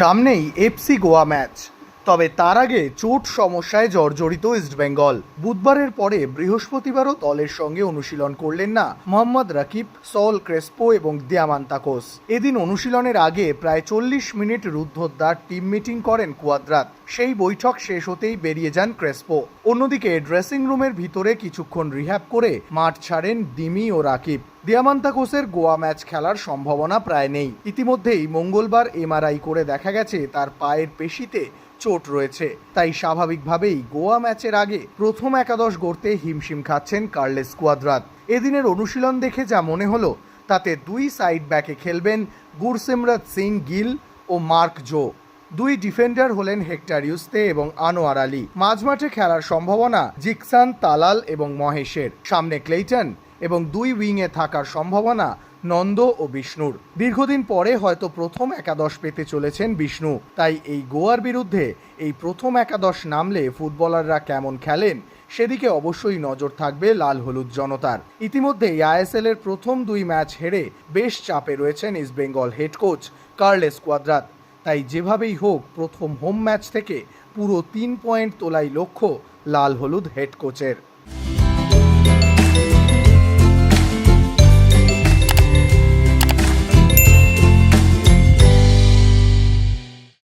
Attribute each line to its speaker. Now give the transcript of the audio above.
Speaker 1: সামনেই FC Goa match তবে তার আগে চোট সমস্যায় জর্জরিত ইস্টবেঙ্গল বুধবারের পরে বৃহস্পতিবারও দলের সঙ্গে অনুশীলন করলেন না মোহাম্মদ রাকিব সল ক্রেসপো এবং দিয়ামান তাকোস। এদিন অনুশীলনের আগে প্রায় চল্লিশ মিনিট রুদ্ধদ্বার টিম মিটিং করেন কুয়াদ্রাত। সেই বৈঠক শেষ হতেই বেরিয়ে যান ক্রেসপো। অন্যদিকে ড্রেসিং রুমের ভিতরে কিছুক্ষণ রিহ্যাব করে মাঠ ছাড়েন দিমি ও রাকিব। দিয়ামান্তাকোসের গোয়া ম্যাচ খেলার সম্ভাবনা প্রায় নেই। ইতিমধ্যেই মঙ্গলবার এমআরআই করে দেখা গেছে, তার পায়ের পেশিতে চোট রয়েছে। তাই স্বাভাবিকভাবেই গোয়া ম্যাচের আগে প্রথম একাদশ গড়তে হিমশিম খাচ্ছেন কার্লেস কুয়াদ্রাত। এদিনের অনুশীলন দেখে যা মনে হলো, তাতে দুই সাইড ব্যাকে খেলবেন গুরসিমরত সিং গিল ও মার্ক জো। দুই ডিফেন্ডার হলেন হেক্টর ইউস্তে এবং আনোয়ার আলী। মাঝমাঠে খেলার সম্ভাবনা জিকসান তালাল এবং মহেশের। সামনে ক্লেইটন এবং দুই উইংয়ে থাকার সম্ভাবনা নন্দ ও বিষ্ণুর। দীর্ঘদিন পরে হয়তো প্রথম একাদশ পেতে চলেছেন বিষ্ণু। তাই এই গোয়ার বিরুদ্ধে এই প্রথম একাদশ নামলে ফুটবলাররা কেমন খেলেন, সেদিকে অবশ্যই নজর থাকবে লাল হলুদ জনতার। ইতিমধ্যেই আইএসএল এর প্রথম দুই ম্যাচ হেরে বেশ চাপে রয়েছেন East Bengal head coach Carles Cuadrat. তাই যেভাবেই হোক, প্রথম হোম ম্যাচ থেকে পুরো তিন পয়েন্ট তোলাই লক্ষ্য লাল হলুদ হেড কোচের।